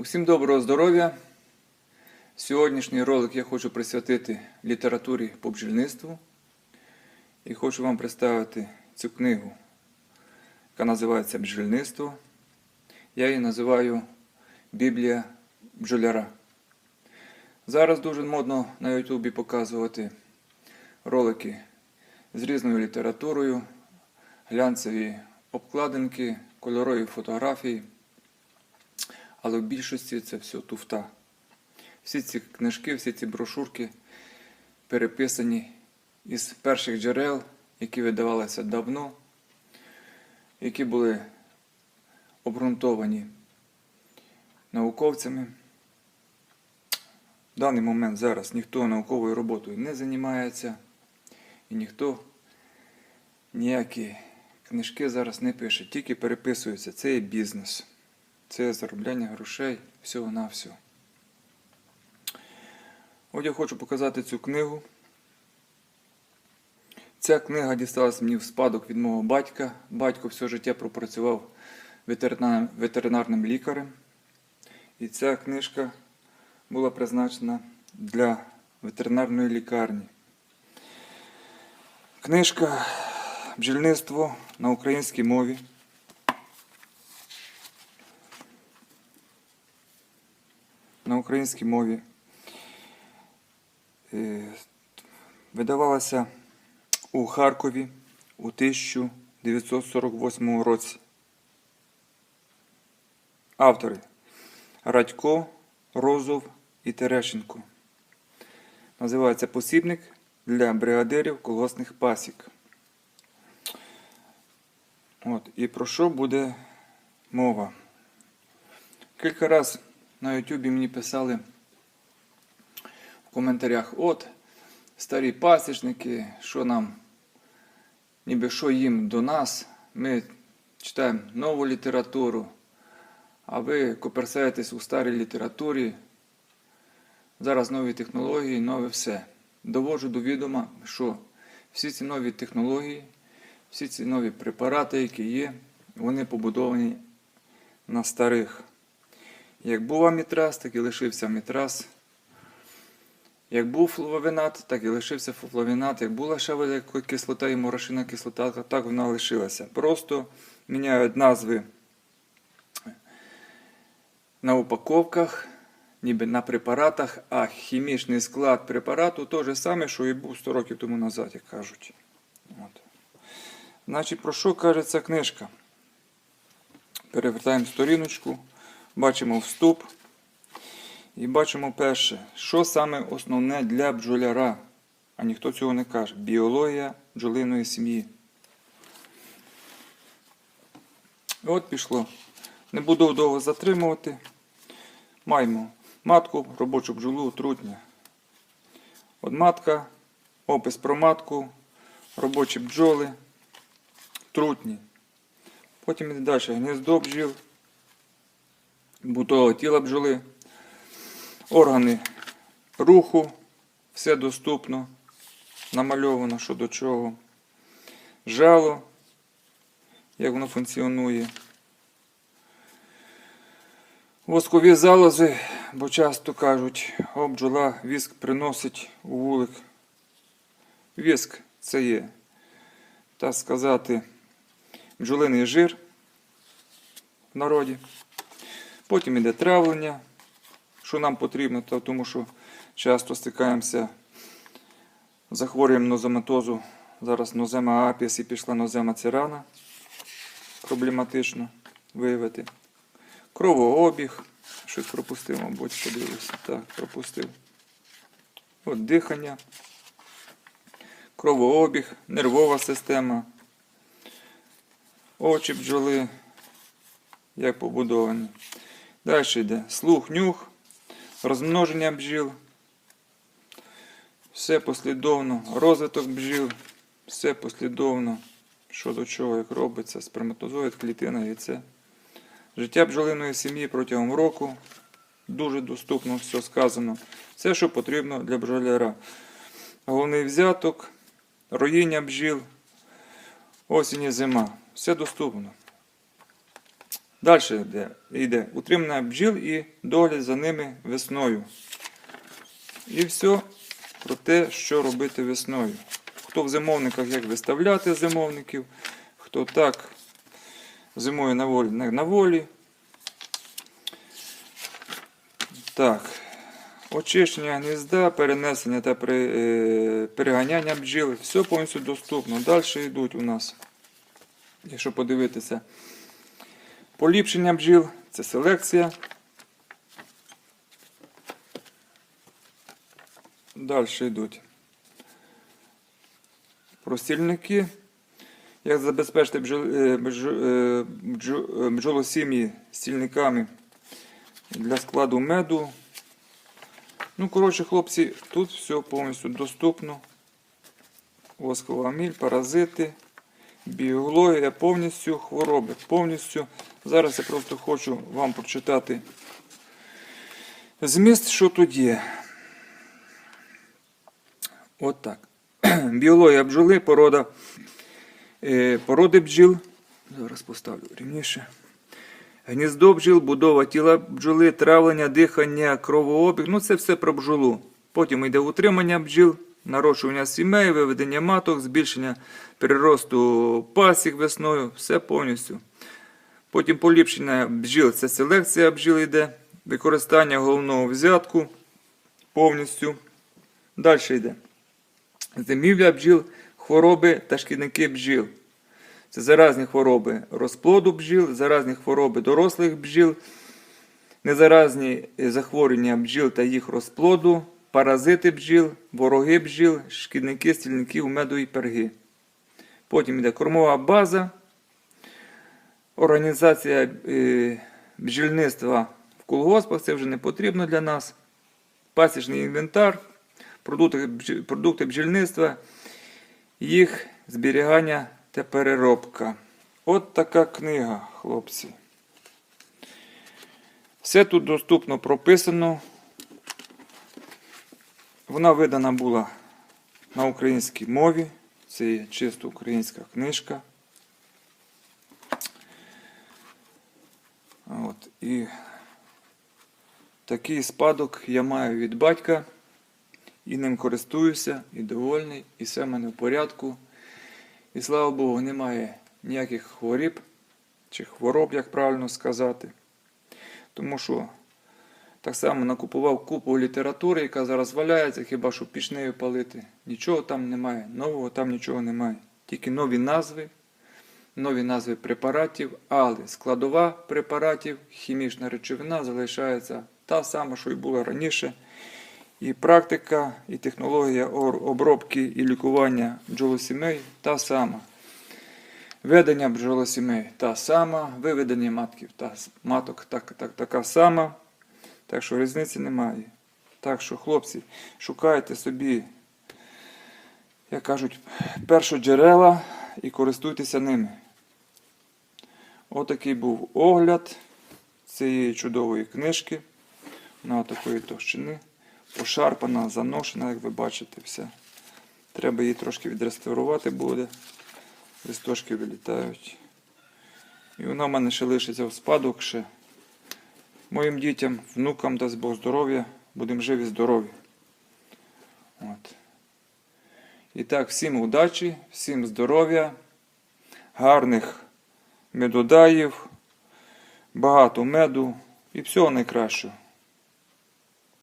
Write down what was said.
Усім доброго здоров'я! Сьогоднішній ролик я хочу присвятити літературі по бджільництву і хочу вам представити цю книгу, яка називається Бджільництво. Я її називаю Біблія бджоляра. Зараз дуже модно на Ютубі показувати ролики з різною літературою, глянцеві обкладинки, кольорові фотографії. Але в більшості це все туфта. Всі ці книжки, всі ці брошурки переписані із перших джерел, які видавалися давно, які були обґрунтовані науковцями. В даний момент зараз ніхто науковою роботою не займається і ніхто ніякі книжки зараз не пише, тільки переписуються. Це є бізнес. Це заробляння грошей всього-навсього. От я хочу показати цю книгу. Ця книга дісталась мені в спадок від мого батька. Батько все життя пропрацював ветеринарним лікарем. І ця книжка була призначена для ветеринарної лікарні. Книжка Бджільництво на українській мові. На українській мові. Е, Видавалася у Харкові у 1948 році. Автори Радько, Розов і Терещенко. Називається посібник для бригадирів колгоспних пасік. От, і про що буде мова? Кілька разів на Ютубі мені писали в коментарях: от, старі пасічники, що нам, ніби що їм до нас, ми читаємо нову літературу, а ви коперсаєтесь у старій літературі. Зараз нові технології, нове все. Доводжу до відома, що всі ці нові технології, всі ці нові препарати, які є, вони побудовані на старих. Як був амітраз, так і лишився амітраз. Як був флавінат, так і лишився флавінат. Як була ще кислота і морошина кислота, так вона лишилася. Просто міняють назви на упаковках, ніби на препаратах, а хімічний склад препарату той же саме, що і був 100 років тому назад, як кажуть. От. Значить, про що каже ця книжка? Перевертаємо сторіночку. Бачимо вступ. І бачимо перше, що саме основне для бджоляра, а ніхто цього не каже. Біологія бджолиної сім'ї. От пішло. Не буду довго затримувати. Маємо матку, робочу бджолу, трутня. От матка, опис про матку, робочі бджоли, трутні. Потім йде далі гніздо бджіл бутового тіла бджоли, органи руху, все доступно, намальовано що до чого. Жало, як воно функціонує. Воскові залози, бо часто кажуть, о, бджола віск приносить у вулик. Віск це є, так сказати, бджолиний жир в народі. Потім йде травлення, що нам потрібно, тому що часто стикаємося захворюємо нозематозу. Зараз нозема апіс і пішла нозема цирана. Проблематично виявити. Кровообіг. Щось пропустив, мабуть, подивився. Так, пропустив. От дихання. Кровообіг, нервова система. Очі бджоли, як побудовані. Далі йде слух, нюх, розмноження бджіл. Все послідовно, розвиток бджіл, все послідовно, що до чого, як робиться, сперматозоїд, клітина, яйце. Життя бджолиної сім'ї протягом року. Дуже доступно все сказано. Все, що потрібно для бджоляра. Головний взяток, роїння бджіл, осінь і зима. Все доступно. Далі йде, йде утримання бджіл і догляд за ними весною. І все про те, що робити весною. Хто в зимовниках, як виставляти зимовників, хто так зимою на волі, не на волі. Так. Очищення гнізда, перенесення та е, переганяння бджіл. Все повністю доступно. Далі йдуть у нас, якщо подивитися, поліпшення бджіл, це селекція. Далі йдуть простільники. Як забезпечити е, е, е, бджолосім'ї стільниками для складу меду. Ну, коротше, хлопці, тут все повністю доступно. Воскова міль, паразити, біологія, повністю хвороби, повністю. Зараз я просто хочу вам прочитати зміст, що тут є. От так. Біологія бджоли, порода, е, породи бджіл. Зараз поставлю рівніше. Гніздо бджіл, будова тіла бджоли, травлення, дихання, кровообіг. Ну це все про бджолу. Потім йде утримання бджіл, нарощування сімей, виведення маток, збільшення переросту пасік весною, все повністю. Потім поліпшення бджіл це селекція бджіл йде, використання головного взятку повністю. Далі йде. Зимівля бджіл, хвороби та шкідники бджіл. Це заразні хвороби розплоду бджіл, заразні хвороби дорослих бджіл, незаразні захворювання бджіл та їх розплоду, паразити бджіл, вороги бджіл, шкідники стільників меду і перги. Потім йде кормова база, організація е, бджільництва в колгоспах, це вже не потрібно для нас. Пасічний інвентар, продукти, бджі- продукти бджільництва, їх зберігання та переробка. От така книга, хлопці. Все тут доступно прописано. Вона видана була на українській мові. Це є чисто українська книжка. От, і такий спадок я маю від батька. І ним користуюся, і довольний, і все в мене в порядку. І слава Богу, немає ніяких хворіб чи хвороб, як правильно сказати. Тому що так само накупував купу літератури, яка зараз валяється, хіба що пішнею палити. Нічого там немає, нового там нічого немає. Тільки нові назви, нові назви препаратів, але складова препаратів, хімічна речовина залишається та сама, що й була раніше. І практика, і технологія обробки і лікування бджолосімей та сама. Ведення бджолосімей та сама, виведення матків та маток так, так, така сама. Так що різниці немає. Так що, хлопці, шукайте собі, як кажуть, першоджерела і користуйтеся ними. Отакий був огляд цієї чудової книжки. Вона такої товщини пошарпана, заношена, як ви бачите, все. Треба її трошки відреставрувати буде. Листочки вилітають. І вона в мене ще лишиться в спадок ще. Моїм дітям, внукам дасть Бог здоров'я, будемо живі, здорові. От. І так, всім удачі, всім здоров'я, гарних медодаїв, багато меду і всього найкращого.